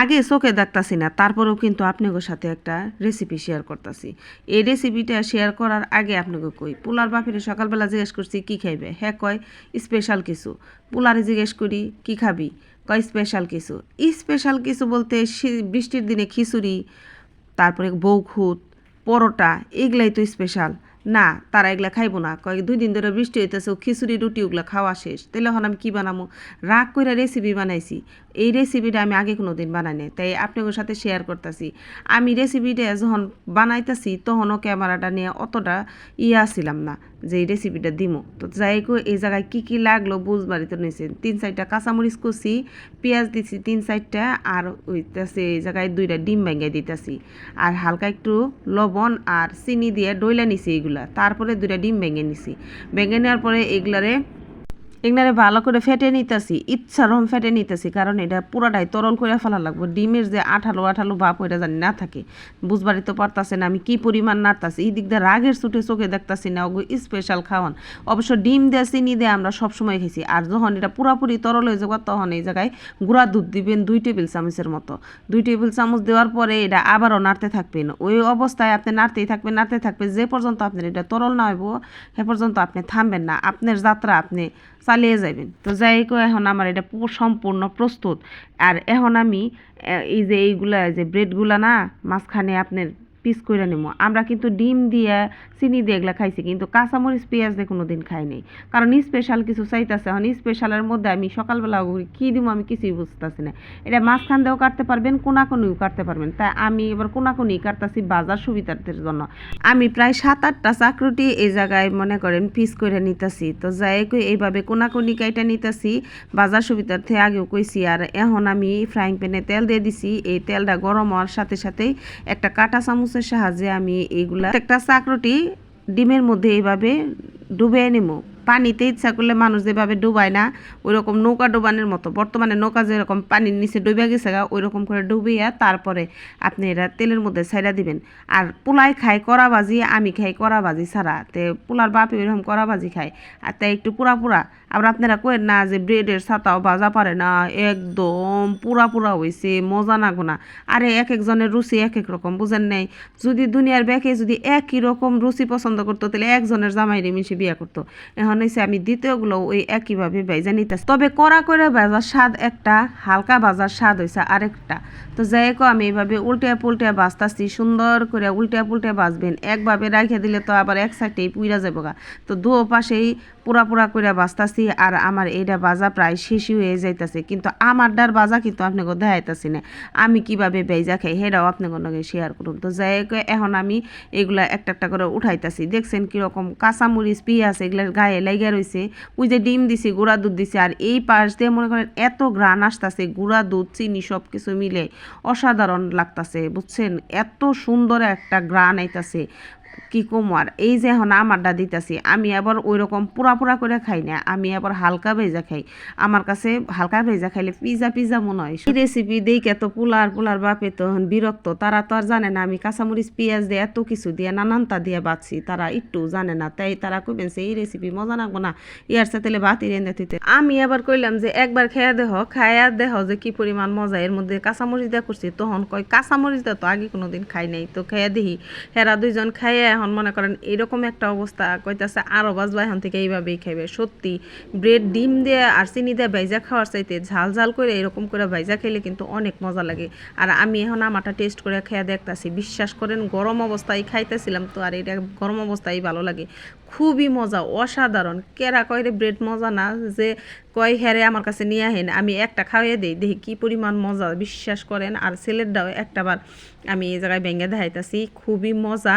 আগে চোখে দেখতাছি না, তারপরেও কিন্তু আপনাদের সাথে একটা রেসিপি শেয়ার করতেছি। এই রেসিপিটা শেয়ার করার আগে আপনাকে কই, পোলার বাপের সকালবেলা জিজ্ঞেস করছি, কি খাইবে? হ্যাঁ কয় স্পেশাল কিছু। পোলারে জিজ্ঞেস করি, কি খাবি? কয় স্পেশাল কিছু। স্পেশাল কিছু বলতে বৃষ্টির দিনে খিচুড়ি, তারপরে বৌখুত, পরোটা, এগুলাই তো স্পেশাল না, তারা এগুলা খাইবো না। কয়েক দুই দিন ধরে বৃষ্টি হইতেছে, ও খিচুড়ি, রুটি, ওগুলা খাওয়া শেষ। তাহলে এখন আমি কী বানাবো রাগ করে রেসিপি বানাইছি। এই রেসিপিটা আমি আগে কোনো দিন বানাই নাই। তাই আপনাদের সাথে শেয়ার করতেছি। আমি রেসিপিটা যখন বানাইতেছি তখনও ক্যামেরাটা নিয়ে অতটা ইয়া ছিলাম না যে এই রেসিপিটা দিমো। তো যাই হোক, এই জায়গায় কী কী লাগল বুঝবারই তো নিয়েছে। তিন চারটা কাঁচামরিচ কুচি, পেঁয়াজ দিছি তিন চারটা, আর ওইটাছে এই জায়গায় দুইটা ডিম ভেঙে দিতেছি। আর হালকা একটু লবণ আর চিনি দিয়ে ডইলা নিছি এগুলা তারপরে দুইটা ডিম ভেঙে নিছি। ভেঙে নেওয়ার পরে এগুলারে এগুলারে ভালো করে ফেটে নিতেছি ইচ্ছারম ফেটে নিতেছি, কারণ এটা পুরাটাই তরল করে ফেলা লাগবে। ডিমের যে আঠালো আঠালো ভাব ওইটা জানি না থাকে। বুঝবারই তো পারতাছে না আমি কি পরিমাণ নাড়তাছি। এই দিক দিয়ে রাগের ছুটে চোখে দেখতাছি না, ওগো স্পেশাল খাওয়ান। অবশ্য ডিম দিয়ে, চিনি দিয়ে আমরা সবসময় খেয়েছি আর যখন এটা পুরাপুরি তরল হয়ে যাবে, তখন এই জায়গায় গুঁড়া দুধ দিবেন দুই টেবিল চামচের মতো। দুই টেবিল চামচ দেওয়ার পরে এটা আবারও নাড়তে থাকবেন। ওই অবস্থায় আপনি নাড়তেই থাকবেন, নাড়তে থাকবেন। যে পর্যন্ত আপনার এটা তরল না হইব, সে পর্যন্ত আপনি থামবেন না। আপনার যাত্রা আপনি চালিয়ে যাবেন তো যাই কো এখন আমার এটা সম্পূর্ণ প্রস্তুত। আর এখন আমি এই যে এইগুলা যে ব্রেডগুলা না, মাঝখানে আপনার পিস করে নেব আমরা কিন্তু ডিম দিয়ে, চিনি দিয়ে এগুলা খাইছি, কিন্তু কাঁচামরিচ, পেঁয়াজ দিয়ে কোনো দিন খাই নাই। কারণ স্পেশাল কিছু চাইতেছে, এখন স্পেশালের মধ্যে আমি সকালবেলা কী দিব আমি কিছুই বুঝতেছি না। এটা মাঝখান দিয়েও কাটতে পারবেন, কোনাকুনিও কাটতে পারবেন। তাই আমি এবার কোনাকুনি কাটতেছি বাজার সুবিধার্থের জন্য। আমি প্রায় সাত আটটা চাকরুটি এই জায়গায় মনে করেন পিস করে নিতেছি। তো যাই কই এইভাবে কোনাকুনি কাইটা নিতেছি, বাজার সুবিধার্থে আগেও কইছি, আর এখন আমি ফ্রাইং প্যানে তেল দিয়ে দিছি। এই তেলটা গরম হওয়ার সাথে সাথেই একটা কাঁটা সাহায্যে আমি এইগুলা একটা চাকরটি ডিমের মধ্যে এইভাবে ডুবে নেব পানিতে ইচ্ছা করলে মানুষ যেভাবে ডুবায় না ওই রকম নৌকা ডুবানোর মতো। বর্তমানে নৌকা যেরকম পানির নিচে ডুবে গেছে গা ওই রকম করে ডুবিয়া তারপরে আপনি এটা তেলের মধ্যে ছাইড়া দিবেন। আর পোলাই খায় কড়া ভাজি আমি খাই কড়া ভাজি ছাড়া। তে পোলার বাপে ওইরকম কড়া ভাজি খাই আর তাই একটু পুরা পুরা। আবার আপনারা কয়েন না যে ব্রেডের ছাতাও ভাজা পারে না, একদম পুরা পুরা হয়েছে মজা না গোনা। আরে এক একজনের রুচি এক এক রকম, বুঝেন নাই? যদি দুনিয়ার ব্যাকে যদি একই রকম রুচি পছন্দ করতো, তাহলে একজনের জামাইরে মিশে বিয়ে করতো। এখন হয়েছে আমি দ্বিতীয়গুলো ওই একইভাবে ভেজা নিতেছি। তবে কড়া করে ভাজার স্বাদ একটা, হালকা ভাজার স্বাদ হয়েছে আরেকটা। তো যাই হোক, আমি এইভাবে উল্টে পুলটে বাজতাছি, সুন্দর করে উল্টে পুলটে বাজবেন। একভাবে রাখে দিলে তো আবার এক সাইডেই পুইরা যাব গা। তো দু পাশেই পুরা পুরা করে বাজতাছি আর আমার এইটা বাজা প্রায় শেষই হয়ে যাইতাছে। কিন্তু আমার ডার বাজা কিন্তু আপনাকে দেখাইতাছি না। আমি কীভাবে বেজা খাই সেটাও আপনাকে লগে শেয়ার করুন তো যাই এখন আমি এগুলা একটা একটা করে উঠাইতাছি। দেখছেন কীরকম কাঁচামরিচ পেঁয়াজ এগুলার গায়ে লাইগা রয়েছে ওই যে ডিম দিছি, গুঁড়া দুধ দিছি, আর এই পাশ দিয়ে মনে করেন এত ঘ্রাণ আসতেছে, গুঁড়া দুধ, চিনি সব কিছু মিলে অসাধারণ লাগতাছে, বুঝছেন? এত সুন্দর একটা ঘ্রাণ আইতাছে। কি কম আর? এই যে এখন আমারটা দিতেছি, আমি আবার ওই রকম পুরা পুরা করে খাই না, আমি আবার হালকা ভেজা খাই। আমার কাছে হালকা ভেজা খাইলে পিজা পিজা মনে হয়। এই রেসিপি দেই এত পোলার পোলার বাপে তো বিরক্ত, তারা তো আর জানে না, আমি কাঁচামরিচ, পেঁয়াজ দিয়ে এত কিছু দিয়ে নানানটা দিয়ে বাঁচছি তারা একটু জানে না, তাই তারা কইবেন যে এই রেসিপি মজা লাগবো না, ইয়ার সাথে ভাতি রেঁধে দিতে আমি আবার কইলাম যে একবার খেয়া দেহ খায়া দেহ যে কি পরিমাণ মজা, এর মধ্যে কাঁচামরিচ দিয়ে করছি, তখন কয় কাঁচামরিচ দিয়ে তো আগে কোনোদিন খাই নাই, তো খেয়া দেখি, হেরা দুইজন খাইয়া এখন মনে করেন এরকম একটা অবস্থা, কইতেছে আরও বাজবা এখন থেকে এইভাবেই খাইবে। সত্যি, ব্রেড, ডিম দিয়ে আর চিনি দিয়ে ভাইজা খাওয়ার চাইতে ঝাল ঝাল করে এরকম করে ভাইজা খেলে কিন্তু অনেক মজা লাগে। আর আমি এখন আমারটা টেস্ট করে খেয়া দেখতেছি। বিশ্বাস করেন, গরম অবস্থায় খাইতেছিলাম তো আর এটা গরম অবস্থায় ভালো লাগে। খুবই মজা, অসাধারণ। কেরা কয় রে, ব্রেড মজা না যে কয় হ্যারে আমার কাছে নিয়ে আহেন, আমি একটা খাওয়াই দিই, দেখি কি পরিমাণ মজা। বিশ্বাস করেন, আর ছেলেরটাও একটাবার আমি এই জায়গায় ভেঙে দেখাইতাছি, খুবই মজা।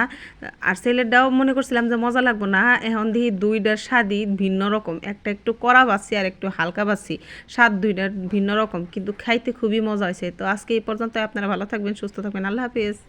আর ছেলেরটাও মনে করছিলাম যে মজা লাগবো না, এখন দেখি দুইটার স্বাদই ভিন্ন রকম। একটা একটু কড়া বাসি আর একটু হালকা বাসি, স্বাদ দুইটার ভিন্ন রকম, কিন্তু খাইতে খুবই মজা হয়েছে তো আজকে এই পর্যন্ত আপনারা ভালো থাকবেন, সুস্থ থাকবেন, আল্লাহ হাফিজ।